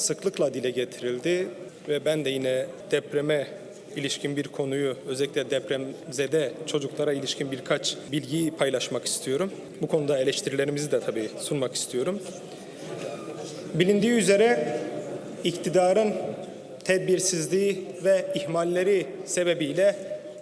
sıklıkla dile getirildi ve ben de yine depreme ilişkin bir konuyu özellikle depremzede çocuklara ilişkin birkaç bilgiyi paylaşmak istiyorum. Bu konuda eleştirilerimizi de tabii sunmak istiyorum. Bilindiği üzere iktidarın tedbirsizliği ve ihmalleri sebebiyle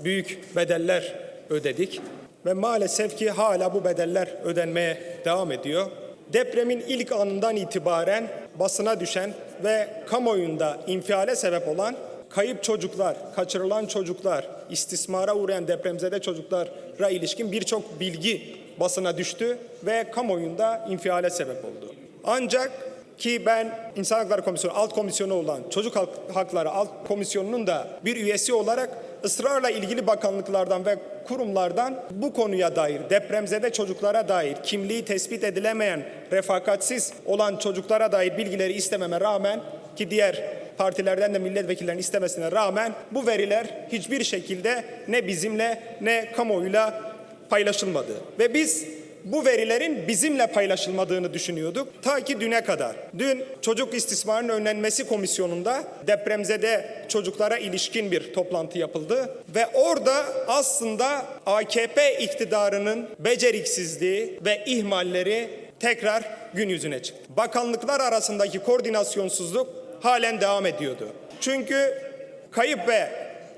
büyük bedeller ödedik ve maalesef ki hala bu bedeller ödenmeye devam ediyor. Depremin ilk anından itibaren basına düşen ve kamuoyunda infiale sebep olan kayıp çocuklar, kaçırılan çocuklar, istismara uğrayan depremzede çocuklara ilişkin birçok bilgi basına düştü ve kamuoyunda infiale sebep oldu. Ancak ki ben İnsan Hakları Komisyonu alt komisyonu olan Çocuk Hak- Hakları alt komisyonunun da bir üyesi olarak ısrarla ilgili bakanlıklardan ve kurumlardan bu konuya dair depremzede çocuklara dair kimliği tespit edilemeyen refakatsiz olan çocuklara dair bilgileri istememe rağmen ki diğer partilerden de milletvekillerinin istemesine rağmen bu veriler hiçbir şekilde ne bizimle ne kamuoyuyla paylaşılmadı. Ve biz bu verilerin bizimle paylaşılmadığını düşünüyorduk. Ta ki düne kadar. Dün Çocuk İstismarının Önlenmesi Komisyonu'nda depremzede çocuklara ilişkin bir toplantı yapıldı. Ve orada aslında AKP iktidarının beceriksizliği ve ihmalleri tekrar gün yüzüne çıktı. Bakanlıklar arasındaki koordinasyonsuzluk halen devam ediyordu. Çünkü kayıp ve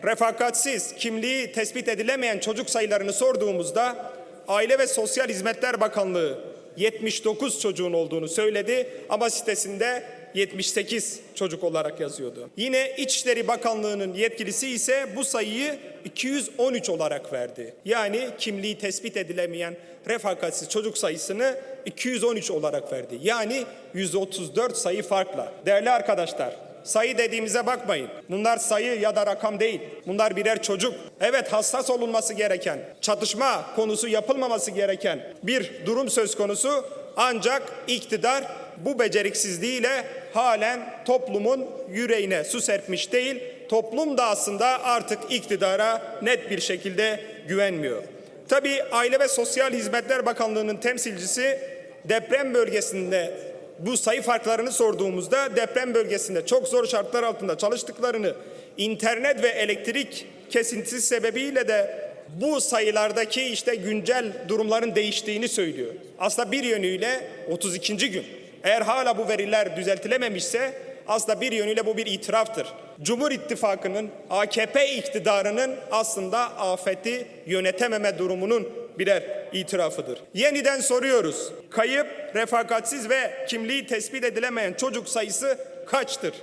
refakatsiz kimliği tespit edilemeyen çocuk sayılarını sorduğumuzda Aile ve Sosyal Hizmetler Bakanlığı 79 çocuğun olduğunu söyledi ama sitesinde 78 çocuk olarak yazıyordu. Yine İçişleri Bakanlığı'nın yetkilisi ise bu sayıyı 213 olarak verdi. Yani kimliği tespit edilemeyen refakatsiz çocuk sayısını 213 olarak verdi. Yani 134 sayı farkla. Değerli arkadaşlar, Sayı dediğimize bakmayın. Bunlar sayı ya da rakam değil. Bunlar birer çocuk. Evet hassas olunması gereken, çatışma konusu yapılmaması gereken bir durum söz konusu. Ancak iktidar bu beceriksizliğiyle halen toplumun yüreğine su serpmiş değil. Toplum da aslında artık iktidara net bir şekilde güvenmiyor. Tabii Aile ve Sosyal Hizmetler Bakanlığı'nın temsilcisi deprem bölgesinde bu sayı farklarını sorduğumuzda deprem bölgesinde çok zor şartlar altında çalıştıklarını, internet ve elektrik kesintisi sebebiyle de bu sayılardaki işte güncel durumların değiştiğini söylüyor. Aslında bir yönüyle 32. gün. Eğer hala bu veriler düzeltilememişse aslında bir yönüyle bu bir itiraftır. Cumhur İttifakı'nın, AKP iktidarının aslında afeti yönetememe durumunun birer itirafıdır. Yeniden soruyoruz. Kayıp, refakatsiz ve kimliği tespit edilemeyen çocuk sayısı kaçtır?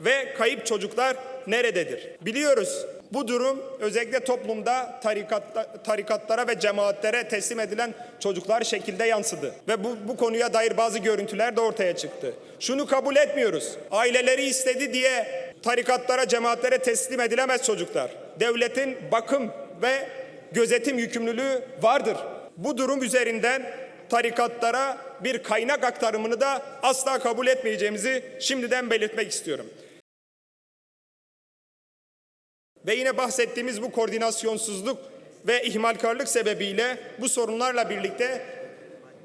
Ve kayıp çocuklar nerededir? Biliyoruz bu durum özellikle toplumda tarikatlara ve cemaatlere teslim edilen çocuklar şekilde yansıdı. Ve bu, bu konuya dair bazı görüntüler de ortaya çıktı. Şunu kabul etmiyoruz. Aileleri istedi diye tarikatlara, cemaatlere teslim edilemez çocuklar. Devletin bakım ve gözetim yükümlülüğü vardır. Bu durum üzerinden tarikatlara bir kaynak aktarımını da asla kabul etmeyeceğimizi şimdiden belirtmek istiyorum. Ve yine bahsettiğimiz bu koordinasyonsuzluk ve ihmalkarlık sebebiyle bu sorunlarla birlikte